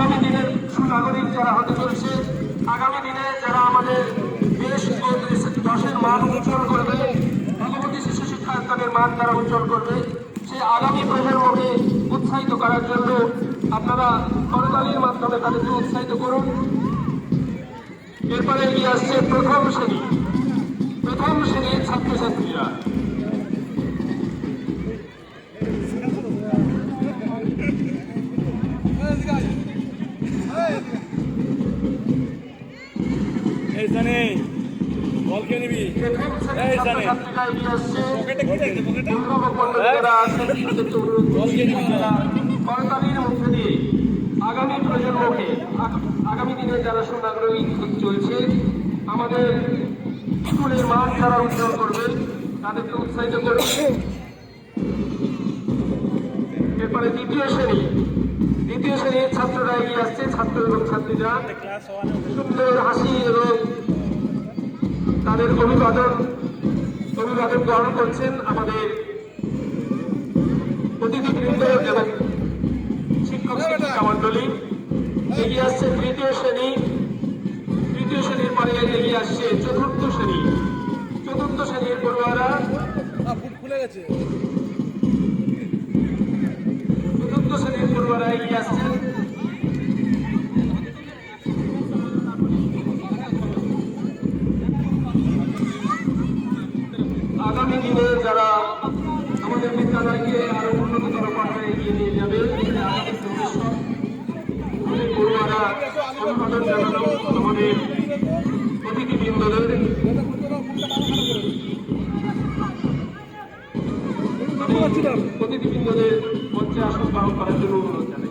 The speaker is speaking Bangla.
আগামী দিনের সুনাগরিক যারা হতে চলছে, আগামী দিনে যারা আমাদের দেশ ও দেশ- দেশের মান উজ্জ্বল করবে, ভগবতী শিশু শিক্ষায়তনের মান তারা উজ্জ্বল করবে সেই আগামী প্রজন্মকে উৎসাহিত করার জন্য আপনারা করতালির মাধ্যমে তাদেরকে উৎসাহিত করুন। এরপরে এগিয়ে আসছে প্রথম শ্রেণি। প্রথম শ্রেণির ছাত্রছাত্রীরা। বল এই জানে। দিয়ে আগামী প্রজন্মকে, আগামী দিনে যারা সুনাগরিক চলছে, আমাদের স্কুলের মান যারা উজ্জ্বল করবে, তাদেরকে উৎসাহিত করবে। এরপরে দ্বিতীয় শ্রেণি। দ্বিতীয় শ্রেণির ছাত্ররা এগিয়ে আসছে, ছাত্র এবং ছাত্রীরা। সুন্দর হাসি এবং তাদের অভিবাদন অভিবাদন গ্রহণ করছেন আমাদের অতিথিবৃন্দ এবং শিক্ষক, শিক্ষিকা মন্ডলী এগিয়ে আসছে তৃতীয় শ্রেণি। তৃতীয় শ্রেণির পরে এগিয়ে আসছে চতুর্থ শ্রেণি। চতুর্থ শ্রেণির পড়ুয়ারা খুলে গেছে। পড়ুয়ারা এগিয়ে আসছেন আগামী দিনে যারা আমাদের বিদ্যালয়কে আরও উন্নততর পর্যায়ে এগিয়ে নিয়ে যাবে পড়ুয়ারা অভিবাদন জানানো আমাদের অতিথিবৃন্দদের অতিথিবৃন্দদের মঞ্চে আসন গ্রহণ করার জন্য অনুরোধ জানাই।